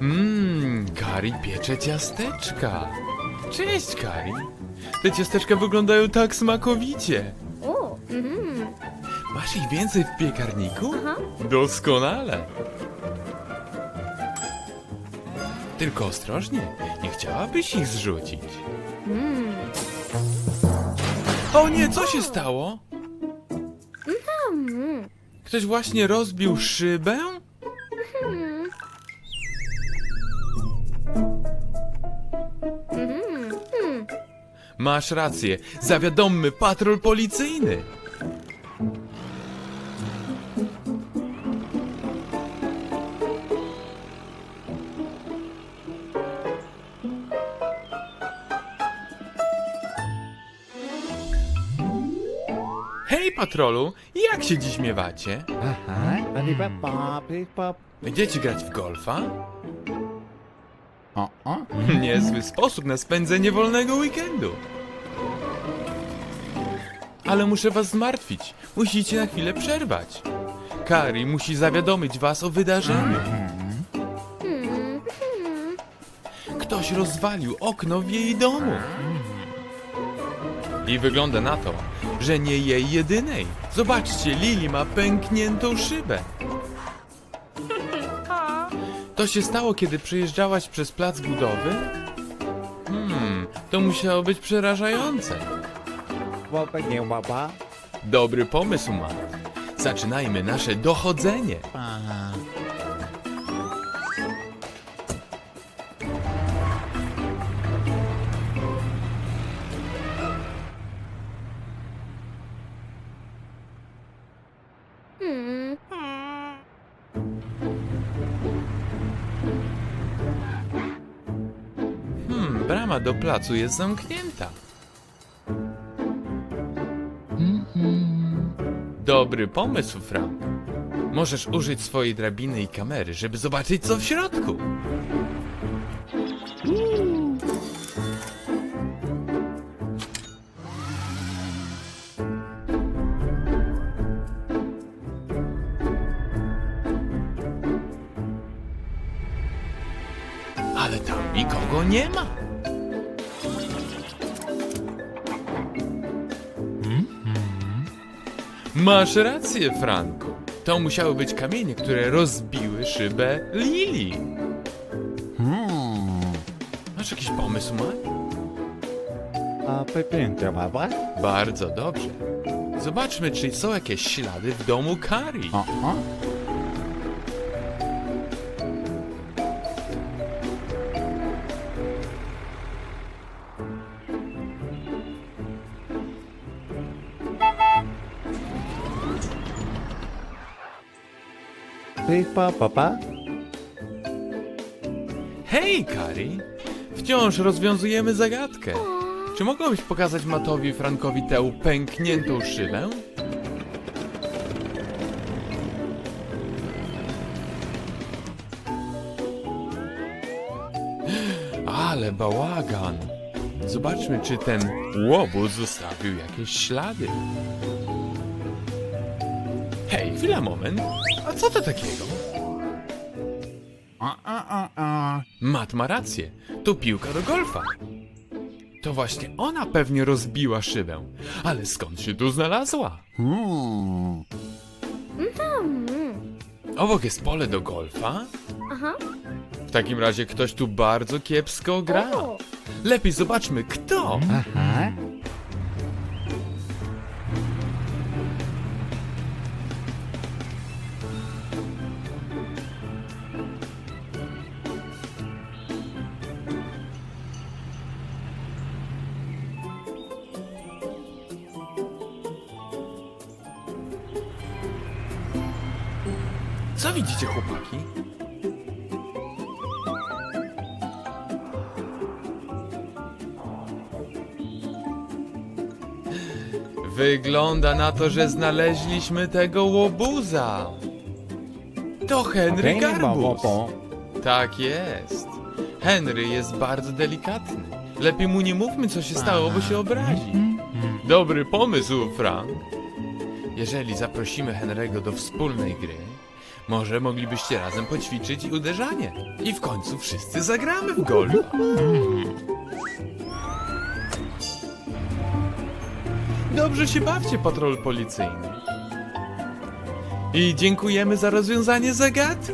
Mmm, Kari piecze ciasteczka. Cześć, Kari. Te ciasteczka wyglądają tak smakowicie. O, mhm, Masz ich więcej w piekarniku? aha. Doskonale. Tylko ostrożnie, nie chciałabyś ich zrzucić. Mm. O nie, co się stało? Mm. Ktoś właśnie rozbił szybę? Masz rację, zawiadommy patrol policyjny. Hej patrolu, jak się dziś miewacie? Aha. Będziecie grać w golfa? O, o. Niezły sposób na spędzenie wolnego weekendu. Ale muszę was zmartwić. Musicie na chwilę przerwać. Kari musi zawiadomić was o wydarzeniu. Ktoś rozwalił okno w jej domu. I wygląda na to, że nie jej jedynej. Zobaczcie, Lili ma pękniętą szybę. To się stało, kiedy przejeżdżałaś przez plac budowy? To musiało być przerażające. Papa, nie. Dobry pomysł, Matt. Zaczynajmy nasze dochodzenie. Mm. Hmm, brama do placu jest zamknięta. Dobry pomysł, Frank. Możesz użyć swojej drabiny i kamery, żeby zobaczyć, co w środku. Ale tam nikogo nie ma. Masz rację, Franku. To musiały być kamienie, które rozbiły szybę Lili. Hmm. Masz jakiś pomysł, Matt? A pięknie, papa. Bardzo dobrze. Zobaczmy, czy są jakieś ślady w domu Kari. O, papa. Hej, Kari! Wciąż rozwiązujemy zagadkę. Czy mogłabyś pokazać Matowi Frankowi tę pękniętą szybę? Ale bałagan! Zobaczmy, czy ten łobuz zostawił jakieś ślady. Hej, chwila, moment. A co to takiego? O, o, o, o. Mat ma rację. To piłka do golfa. To właśnie ona pewnie rozbiła szybę. Ale skąd się tu znalazła? Hmm. Mm. Obok jest pole do golfa? Aha. W takim razie ktoś tu bardzo kiepsko gra. O. Lepiej zobaczmy kto. Aha. Co widzicie, chłopaki? Wygląda na to, że znaleźliśmy tego łobuza. To Henry Garbus. Tak jest. Henry jest bardzo delikatny. Lepiej mu nie mówmy, co się stało, bo się obrazi. Dobry pomysł, Frank. Jeżeli zaprosimy Henry'ego do wspólnej gry, Może moglibyście razem poćwiczyć uderzanie. I w końcu wszyscy zagramy w golf. Dobrze się bawcie, patrol policyjny. I dziękujemy za rozwiązanie zagadki.